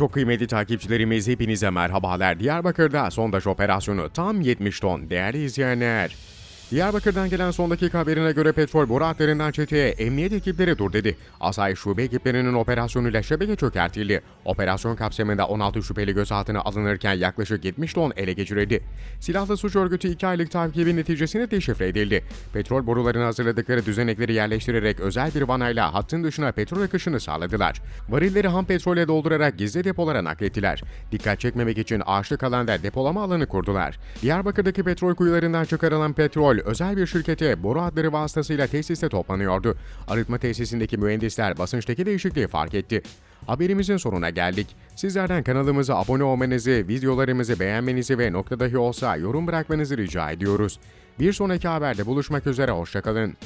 Çok kıymetli takipçilerimiz hepinize merhabalar. Diyarbakır'da sondaj operasyonu tam 70 ton değerli izleyenler. Diyarbakır'dan gelen son dakika haberine göre petrol boru hatlarından çeteye emniyet ekipleri dur dedi. Asayiş şube ekiplerinin operasyonuyla şebeke çökertildi. Operasyon kapsamında 16 şüpheli gözaltına alınırken yaklaşık 70 ton ele geçirildi. Silahlı suç örgütü 2 aylık takibin neticesinde deşifre edildi. Petrol borularını hazırladıkları düzenekleri yerleştirerek özel bir vanayla hattın dışına petrol akışını sağladılar. Varilleri ham petrole doldurarak gizli depolara naklettiler. Dikkat çekmemek için ağaçlık alanda depolama alanı kurdular. Diyarbakır'daki petrol kuyularından çıkarılan petrol özel bir şirkete boru hatları vasıtasıyla tesiste toplanıyordu. Arıtma tesisindeki mühendisler basınçtaki değişikliği fark etti. Haberimizin sonuna geldik. Sizlerden kanalımıza abone olmanızı, videolarımızı beğenmenizi ve nokta dahi olsa yorum bırakmanızı rica ediyoruz. Bir sonraki haberde buluşmak üzere, hoşçakalın.